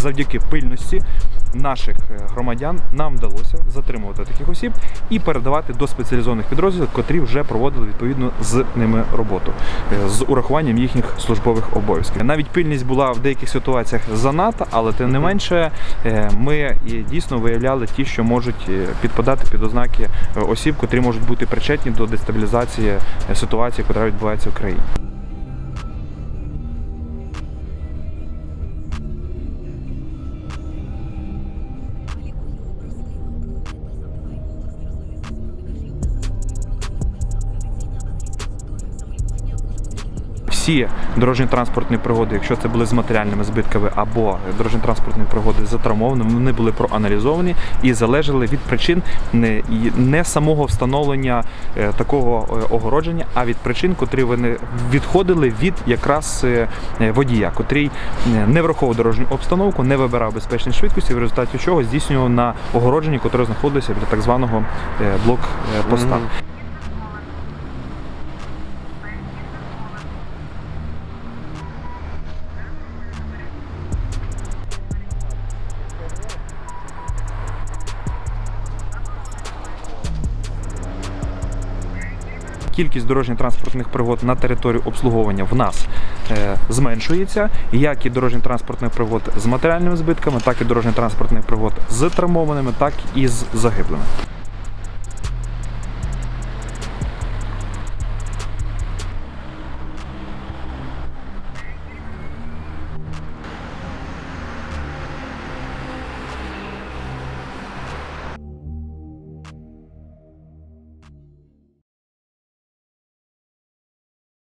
завдяки пильності наших е, громадян нам вдалося затримувати таких осіб і передавати до спеціалізованих підрозділів, котрі вже проводили відповідно з ними роботу е, з урахуванням їхніх службових обов'язків. Навіть пильність була в деяких ситуаціях занадто, але тим не менше е, ми дійсно виявляли ті, що можуть підпадати під ознаки осіб, котрі можуть бути причетні до дестабілізації ситуації, яка відбувається в країні. Всі дорожньо-транспортні пригоди, якщо це були з матеріальними збитками або дорожньо-транспортні пригоди з вони були проаналізовані і залежали від причин не, самого встановлення е, такого е, огородження, а від причин, котрі вони відходили від якраз е, водія, котрий не враховував дорожню обстановку, не вибирав безпечні швидкості, в результаті чого здійснював на огородженні, котре знаходилося біля так званого блок-поста. Кількість дорожньо-транспортних пригод на території обслуговування в нас е, зменшується, як і дорожньо-транспортних пригод з матеріальними збитками, так і дорожньо-транспортних пригод з травмованими, так і з загиблими.